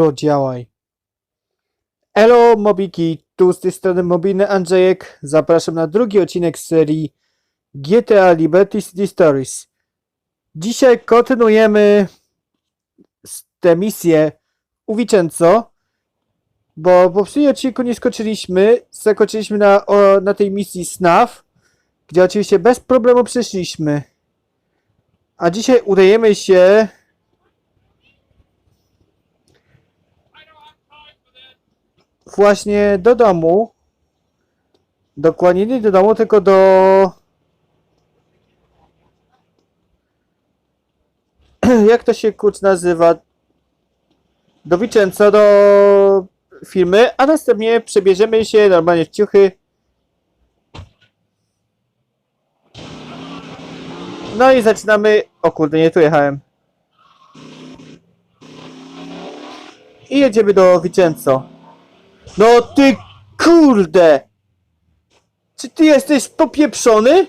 Gro, działaj. Elo, Mobiki, tu z tej strony mobilny Andrzejek. Zapraszam na drugi odcinek serii GTA Liberty City Stories. Dzisiaj kontynuujemy tę misję u Vincenzo, bo w poprzednim odcinku nie skończyliśmy. Zakończyliśmy na, o, na tej misji SNAF, gdzie oczywiście bez problemu przeszliśmy. A dzisiaj udajemy się właśnie do domu. Dokładnie nie do domu, tylko do. Jak to się kurcz nazywa? Do Vincenzo, do firmy, a następnie przebierzemy się normalnie w ciuchy. No i zaczynamy. O kurde, nie tu jechałem. I jedziemy do Vincenzo. No ty kurde! Czy ty jesteś popieprzony?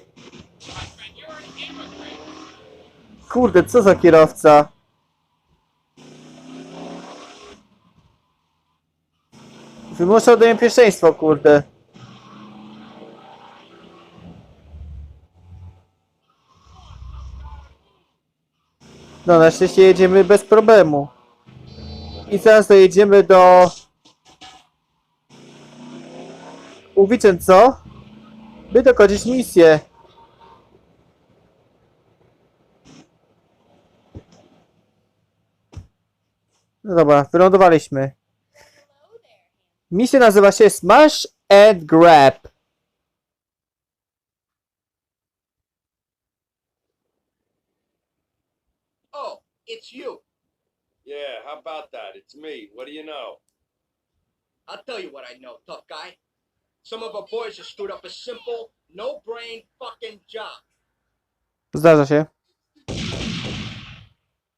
Kurde, co za kierowca? Wymuszał ode mnie pierwszeństwo, kurde. No, na szczęście jedziemy bez problemu. I zaraz dojedziemy do... u Vincenzo, by dokończyć misję. No dobra, wylądowaliśmy. Misja nazywa się Smash and Grab. Oh, it's you. Yeah, how about that? It's me. What do you know? I'll tell you what I know, tough guy. Some of our boys just screwed up a simple, no-brain fucking job. Zdarza się.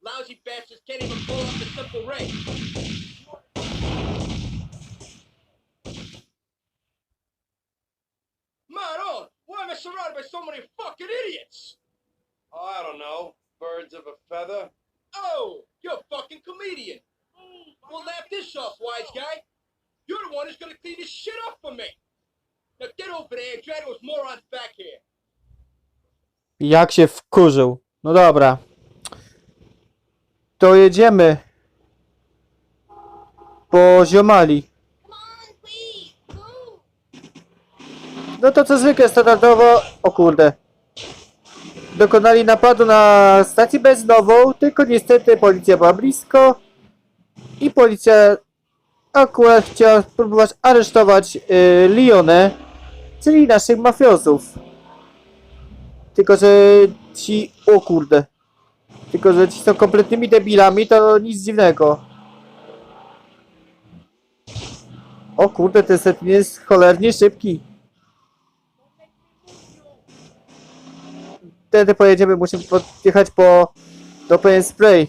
Lousy bastards can't even pull off the simple ring. Maron, oh, why am I surrounded by so many fucking idiots? Oh, I don't know. Birds of a feather? Oh, you're a fucking comedian. Well, laugh this off, wise guy. You're the one who's gonna clean this shit up for me. Now get over there and drag those morons back here. Jak się wkurzył. No dobra. To jedziemy. Po ziomali. No to co zwykle standardowo. O kurde. Dokonali napadu na stację benzynową, tylko niestety policja była blisko. I policja akurat chciała spróbować aresztować yy, Lionę, czyli naszych mafiozów. Tylko, że ci. O kurde. Tylko, że ci są kompletnymi debilami, to nic dziwnego. O kurde, ten set jest cholernie szybki. Wtedy pojedziemy, musimy podjechać po do Spray.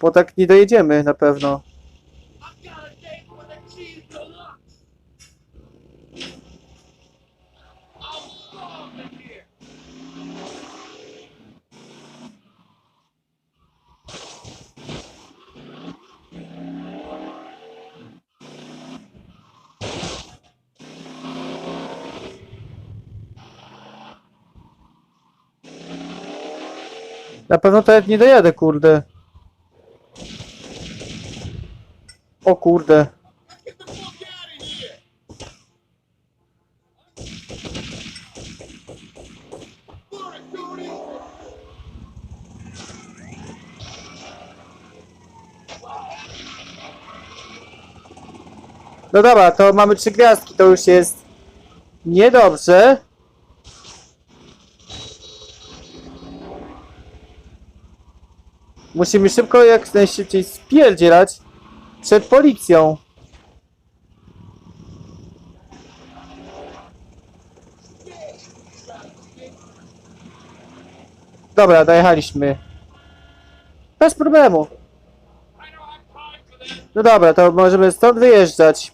Bo tak nie dojedziemy na pewno. Na pewno to nie dojadę, kurde. O kurde. Get the fuck out of here. What a duty. No dobra, to mamy trzy gwiazdki, to już jest niedobrze. Musimy szybko jak najszybciej spierdzielać przed policją. Dobra, dojechaliśmy. Bez problemu. No dobra, to możemy stąd wyjeżdżać.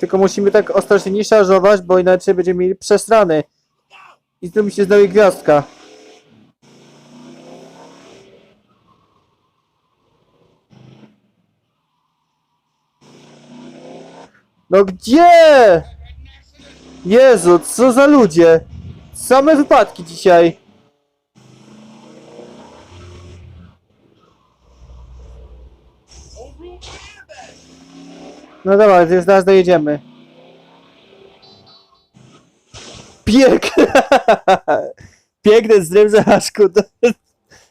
Tylko musimy tak ostrożnie nie szarżować, bo inaczej będziemy mieli przesrany. I mi się zdaje gwiazdka. No gdzie? Jezu, co za ludzie? Same wypadki dzisiaj. No dobra, zaraz dojedziemy. Piękne! Piękne aż kurde.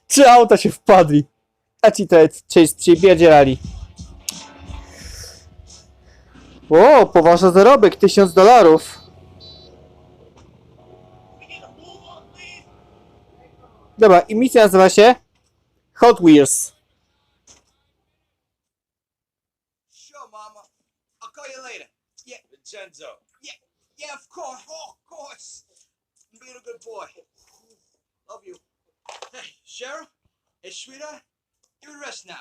Trzy auta się wpadli. A ci to przypierdzielali. O, poważny zarobek, tysiąc dolarów. Dobra, i misja nazywa się Hot Wheels. Sure, Mama. I'll call you later. Yeah, Vincenzo. yeah, yeah, of course. Oh, course. I'm being a good boy. Love you. Hey, Cheryl. Hey, sweetheart. Give it a rest now.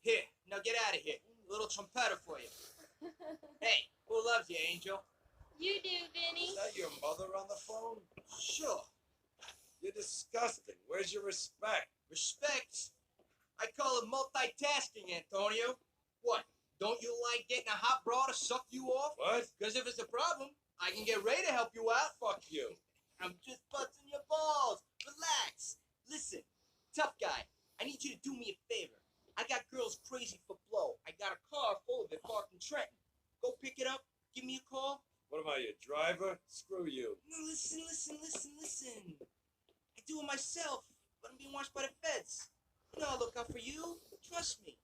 Here, now get out of here. A little trumpeter for you. Hey, who loves you, Angel? You do, Vinny. Is that your mother on the phone? Sure. You're disgusting. Where's your respect? Respect. I call it multitasking, Antonio. What? Don't you like getting a hot bra to suck you off? What? Because if it's a problem, I can get Ray to help you out. Fuck you. I'm just busting your balls. Relax. Listen, tough guy, I need you to do me a favor. I got girls crazy for blow. I got a car full of it parked in Trenton. Go pick it up. Give me a call. What am I, your driver? Screw you. No, listen, listen, listen, listen. I do it myself, but I'm being watched by the feds. You know I'll look out for you. Trust me.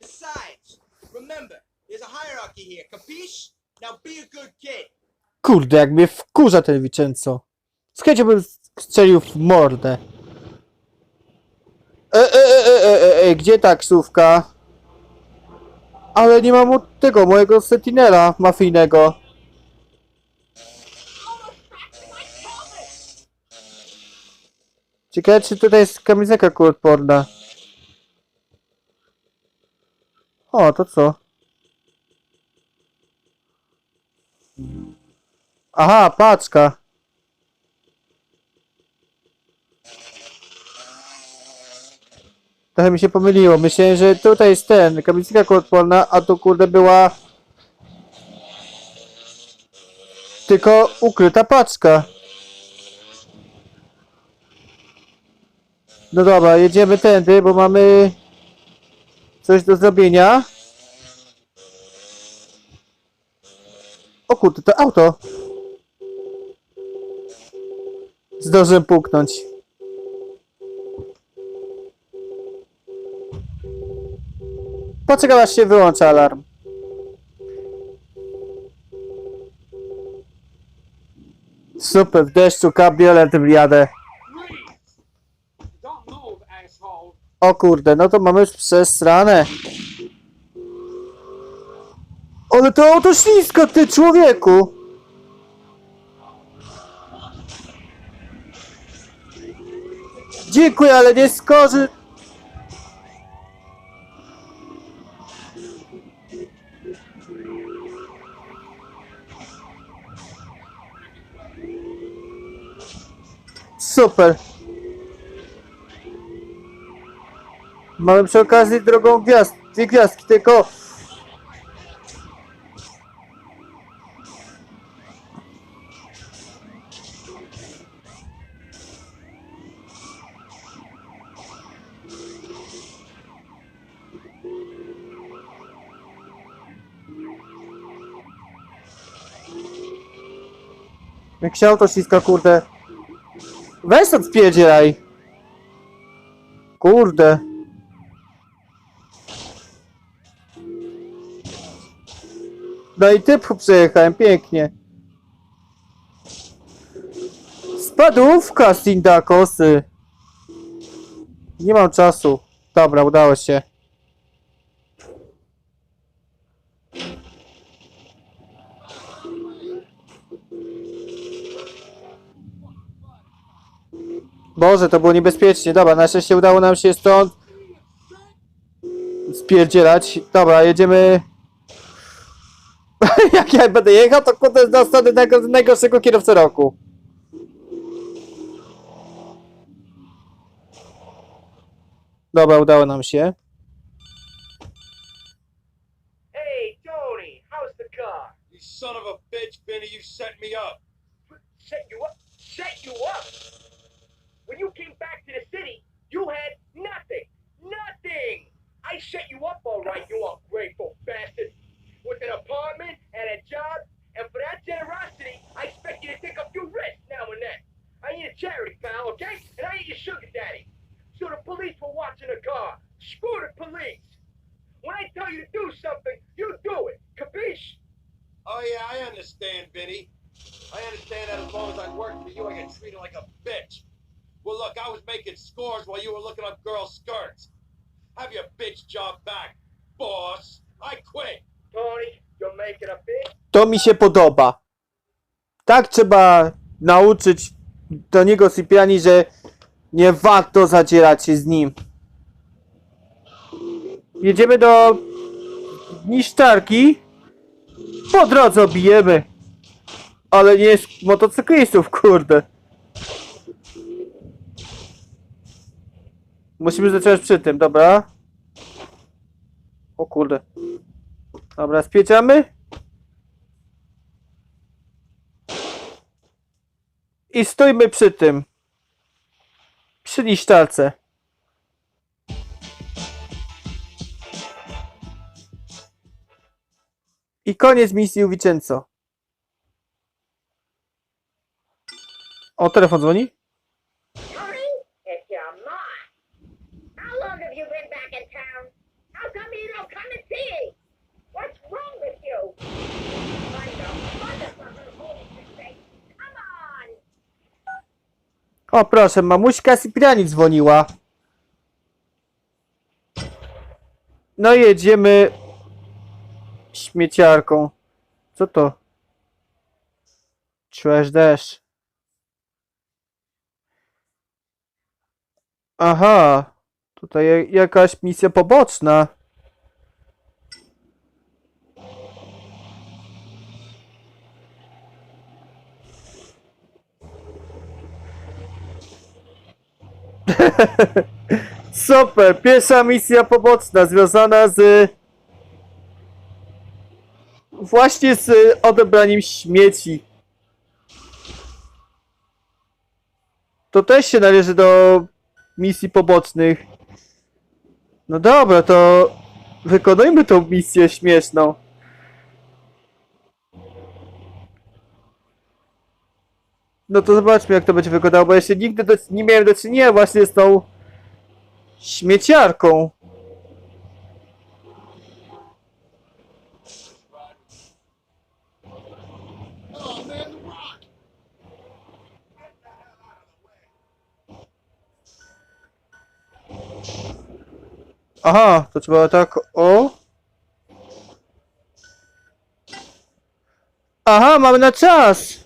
Besides, remember, there's a hierarchy here. Capiche? Now be a good kid. Kurde, jak mnie wkurza ten Vincenzo. Z chęcią bym strzelił w mordę. E, e, e, e, e, e, gdzie taksówka? Ale nie mam od tego, mojego sentinela mafijnego. Ciekawe, czy tutaj jest kamizelka kuloodporna. O, to co? Aha, paczka. Trochę mi się pomyliło. Myślałem, że tutaj jest ten, kamizelka kuloodporna, a tu kurde była tylko ukryta paczka. No dobra, jedziemy tędy, bo mamy coś do zrobienia. O kurde, to auto. Zdążyłem puknąć. Poczekam aż się wyłączy alarm. Super, w deszczu kabrioletem jadę. O kurde, no to mamy przesrane. Ale to auto ślisko, ty człowieku! Dziękuję, ale nie skorzy... Super. Mamy przy okazji drogą gwiazd, dwie gwiazdki, tylko... Jak się auto ściska, kurde. Weź stąd spierdzielaj. Kurde. No i typ przejechałem, pięknie. Spadówka z Tindakosy. Nie mam czasu. Dobra, udało się. Boże, to było niebezpiecznie. Dobra, na szczęście udało nam się stąd spierdzielać. Dobra, jedziemy Jak ja będę jechał, to kurde dostanę tego najgorszego kierowcę roku. Dobra, udało nam się. Hey, Tony, how's the car? You son of a bitch, Vinny, you set me up. Set you up? Set you up? When you came back to the city, you had nothing. Nothing! I set you up all right, you ungrateful bastard. With an apartment and a job, and for that generosity, I expect you to take a few risks now and then. I need a charity pal, okay? And I need your sugar daddy. So the police were watching the car. Screw the police. When I tell you to do something, you do it. Capiche? Oh, yeah, I understand, Vinny. I understand that as long as I work for you, I get treated like a bitch. Well, look, I was making scores while you were looking up girls' skirts. Have your bitch job back, boss. I quit. To mi się podoba. Tak trzeba nauczyć do niego sypiani, że nie warto zadzierać się z nim. Jedziemy do niszczarki. Po drodze obijemy. Ale nie z motocyklistów, kurde. Musimy zacząć przy tym, dobra. O kurde. Dobra, spieciamy. I stójmy przy tym. Przy niszczarce. I koniec misji u Vincenzo. O, telefon dzwoni? Tony, it's your mom. How long have you been back in town? How come you don't come and see? What's wrong with you? Find a motherfucker holding your face. Come on! O, proszę, mamuśka Cypriani dzwoniła. No jedziemy śmieciarką. Co to? Trash dash. Aha, tutaj ja- jakaś misja poboczna. Super, pierwsza misja poboczna związana z właśnie z odebraniem śmieci. To też się należy do misji pobocznych. No dobra, to wykonujmy tą misję śmieszną. No to zobaczmy jak to będzie wyglądało, bo jeszcze nigdy do, nie miałem do czynienia właśnie z tą śmieciarką. Aha, to trzeba tak o. Aha, mamy na czas.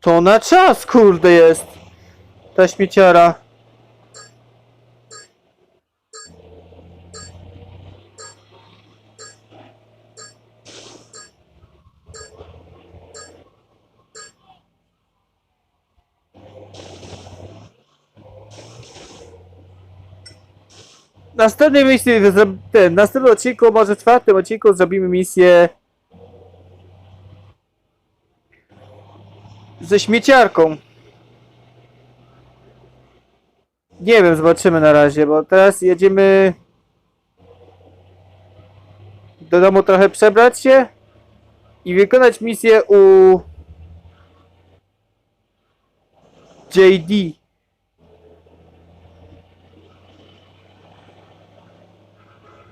To na czas, kurde jest. Ta śmieciara. Następnej misji, ten, następnym odcinku, może czwartym odcinku zrobimy misję ze śmieciarką. Nie wiem, zobaczymy na razie, bo teraz jedziemy do domu trochę przebrać się i wykonać misję u JD.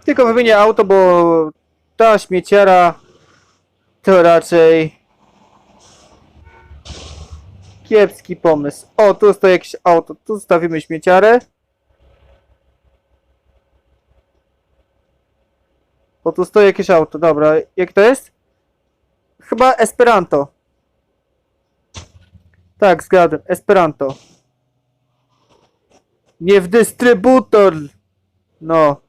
Tylko wymienię auto, bo ta śmieciara to raczej kiepski pomysł. O, tu stoi jakieś auto. Tu zostawimy śmieciarę. Bo tu stoi jakieś auto. Dobra, jak to jest? Chyba Esperanto. Tak, zgadłem. Esperanto. Nie w dystrybutor. No.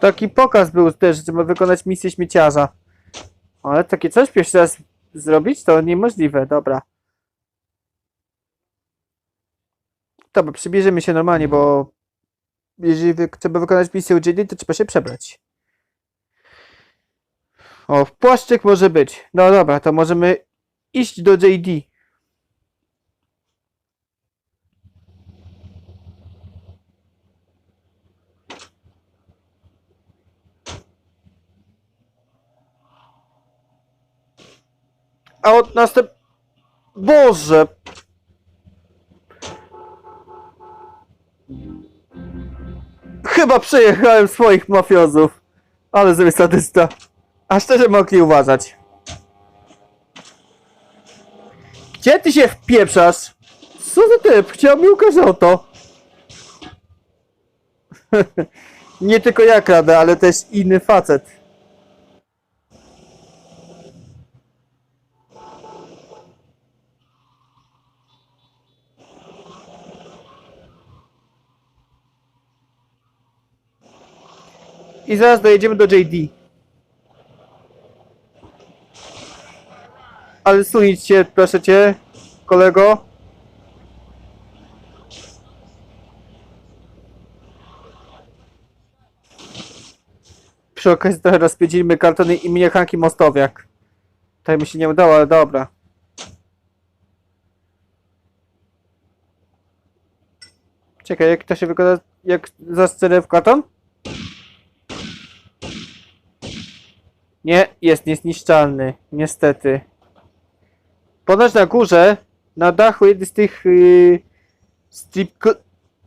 Taki pokaz był też, że trzeba wykonać misję śmieciarza. Ale takie coś pierwszy raz zrobić to niemożliwe, dobra. Dobra, przybierzemy się normalnie, bo jeżeli trzeba wykonać misję u JD, to trzeba się przebrać. O, płaszczyk może być. No dobra, to możemy iść do JD. A od następ... Boże! Chyba przejechałem swoich mafiozów. Ale sobie sadysta. A szczerze mogli uważać. Gdzie ty się wpieprzasz? Co za typ? Chciał mi ukazać to. Nie tylko ja kradę, ale też inny facet. I zaraz dojedziemy do JD. Ale sunić się, proszę cię, kolego. Przy okazji trochę rozpędzimy kartony imienia Hanki Mostowiak. Tak mi się nie udało, ale dobra. Czekaj, jak to się wykłada, jak za scenę w karton? Nie, jest niezniszczalny, niestety. Ponoć na górze, na dachu jednej z tych yy, strip...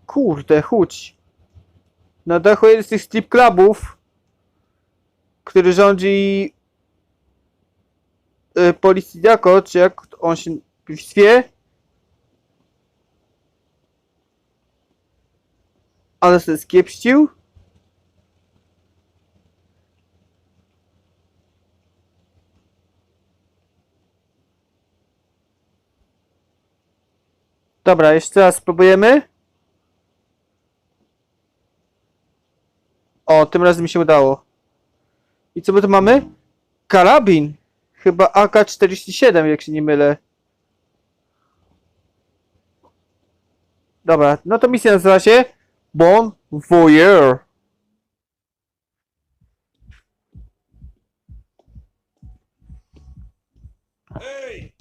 Kurde, chudź. Na dachu jeden z tych strip clubów, który rządzi yy, Policidiako, czy jak on się zwie. Ale się skiepścił. Dobra, jeszcze raz spróbujemy. O, tym razem mi się udało. I co my tu mamy? Karabin. Chyba AK-47, jak się nie mylę. Dobra, no to misja nazywa się Bon Voyeur. Hey!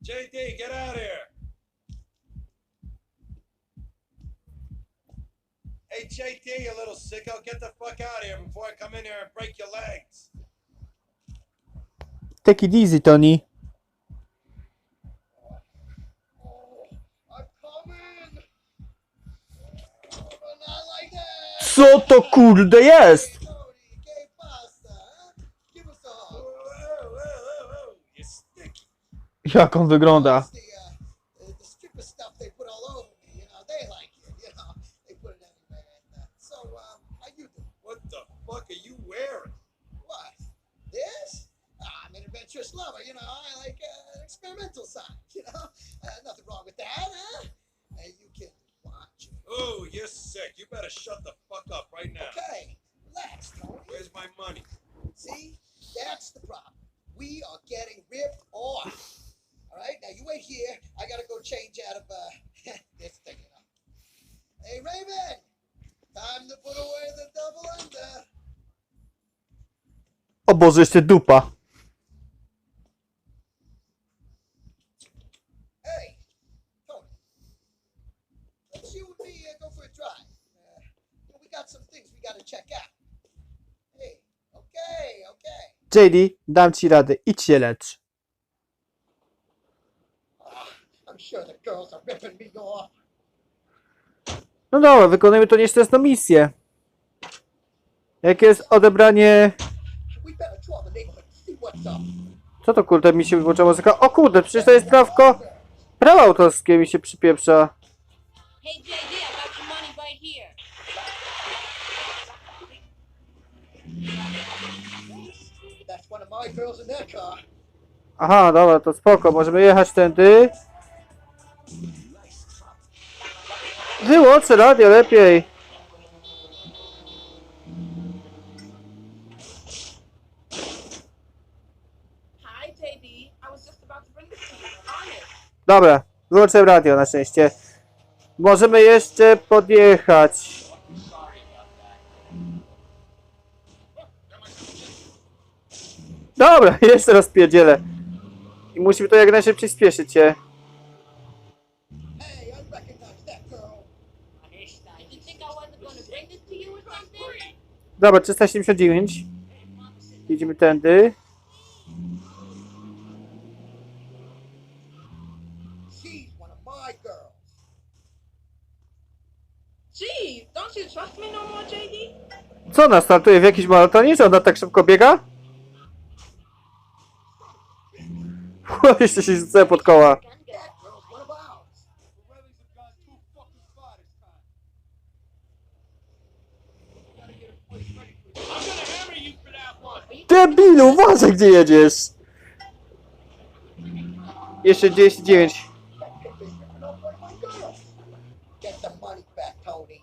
JD, get out here! Hey, JD, you little sicko, get the fuck out of here before I come in here and break your legs. Take it easy, Tony. Co to kurde jest? Cody, ¿qué pasa? Adventurous lover. You know, I like uh, experimental side. You know, uh, nothing wrong with that, huh? Uh, you can watch it. Oh, you're sick. You better shut the fuck up right now. Okay, relax, Tony. Where's my money? See, that's the problem. We are getting ripped off. All right, now you wait here. I gotta go change out of uh, this thing. You know. Hey, Raven, time to put away the double under. O Boże, jeszcze dupa. Check out. Hey, okay, okay. JD, dam ci radę. Idź się lecz. I'm sure the girls are ripping me off. No dobra, wykonujemy to nieszczęsną misję. Jakie jest odebranie. Co to kurde mi się wyłącza muzyka? O kurde, przecież to jest prawko. Prawo autorskie mi się przypieprza. Hey, JD, Aha, dobra, to spoko, możemy jechać tędy. Wyłączę radio lepiej. Dobra, wyłączę radio na szczęście. Możemy jeszcze podjechać. Dobra, jeszcze raz pierdzielę. I musimy to jak najszybciej spieszyć się. Dobra, 379. Jedziemy tędy. No? Co ona startuje w jakimś maratonie? Czy ona tak szybko biega? Jeszcze się rzucę pod koła. Debilu, uważaj gdzie jedziesz! Jeszcze 99. That chick is ripping off one of my girls. Get the money back, Tony.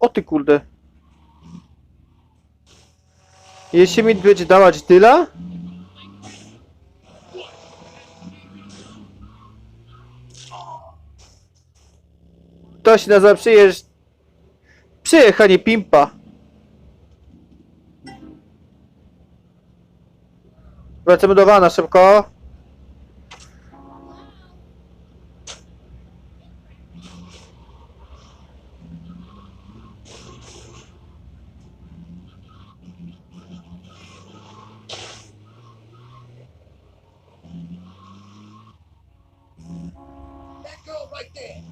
O ty kurde. Jeśli mi będzie dawać tyle? To się nazywa przyjeżdż... Przyjechanie pimpa. Wracamy do wana szybko. Right there.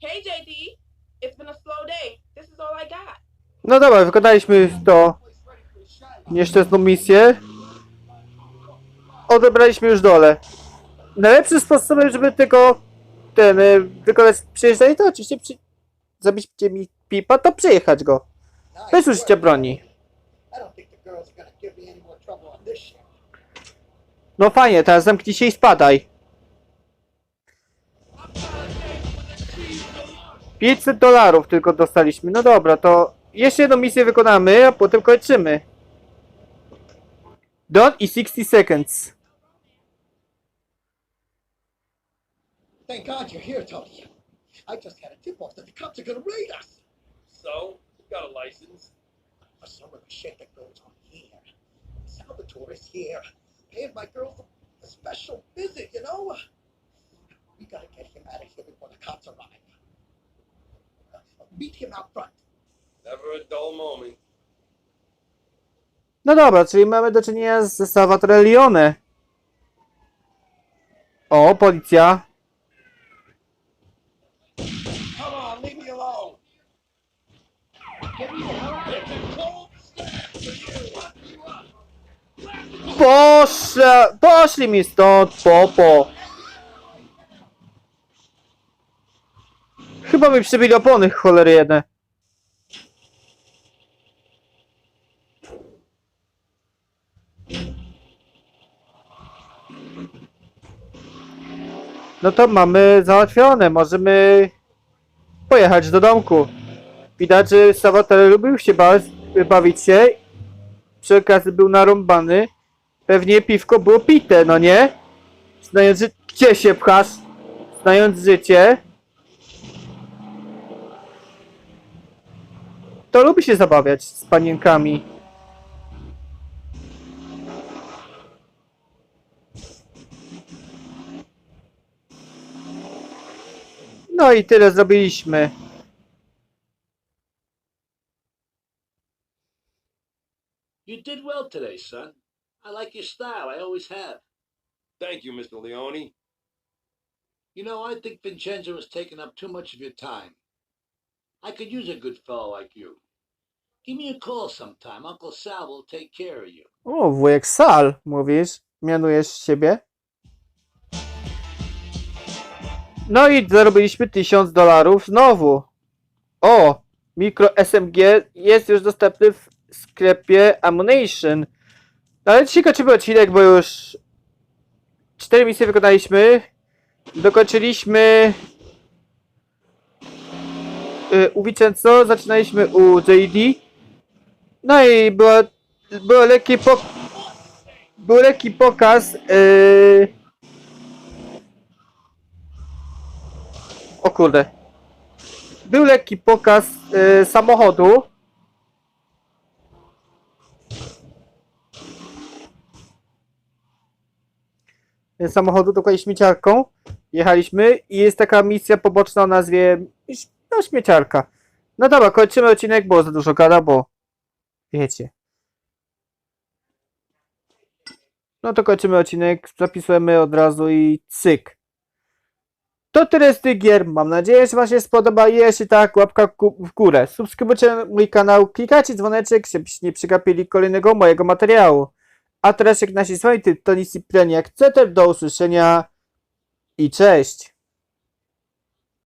Hey, JD. It's been a slow day. This is all I got. No dobra, wykonaliśmy to nieszczęsną misję. Odebraliśmy już dole. Najlepszym sposobem, żeby tylko ten y, wykonać przyjeżdżanie, to oczywiście przy... zabić mi pipa, to przejechać go. Bez użycia broni. No fajnie, teraz zamknij się i spadaj. 500 dolarów tylko dostaliśmy. No dobra, to jeszcze jedną misję wykonamy, a potem kończymy. Done i 60 seconds. Thank God you're here, Tony. I just had a tip-off that the cops are gonna raid us. So, you got a license. For some of the shit that goes on here. Salvatore is here, paying my girls a special visit, you know? We gotta get him out of here before the cops arrive. Meet him out front. No dobra, czyli mamy do czynienia z Salvatore Leone. O, policja. Poszła, poszli mi stąd, popo. Chyba mi przybili opony, cholery jedne. No to mamy załatwione, możemy pojechać do domku. Widać, że Salvatore lubił się ba bawić się. Przy okazji był narąbany. Pewnie piwko było pite, no nie? Znając, gdzie się pchasz? Znając życie. To lubi się zabawiać z panienkami. No i tyle zrobiliśmy. You did well today, son. I like your style. I always have. Thank you, Mr. Leone. You know, I think Vincenzo is taking up too much of your time. I could use a good fellow like you. Give me a call sometime. Uncle Sal will take care of you. O, wujek Sal, mówisz? Mianujesz siebie? No i zarobiliśmy 1000 dolarów znowu. O, mikro SMG jest już dostępny w sklepie Ammunition. No ale dzisiaj kończymy odcinek, bo już 4 misje wykonaliśmy. Dokończyliśmy y, u Vincenzo, zaczynaliśmy u JD. No i było, było lekki pok był lekki pokaz yy... o kurde. Był lekki pokaz yy, samochodu. Yy, samochodu dokładnie śmieciarką. Jechaliśmy i jest taka misja poboczna o nazwie no śmieciarka. No dobra kończymy odcinek bo za dużo gada bo wiecie. No to kończymy odcinek, zapisujemy od razu i cyk. To tyle z tych gier. Mam nadzieję, że Wam się spodoba. Jeśli tak, łapka w górę. Subskrybujcie mój kanał, klikajcie dzwoneczek, żebyście nie przegapili kolejnego mojego materiału. A teraz jak nasi z wami, to Tony Cipriani, jak do usłyszenia i cześć.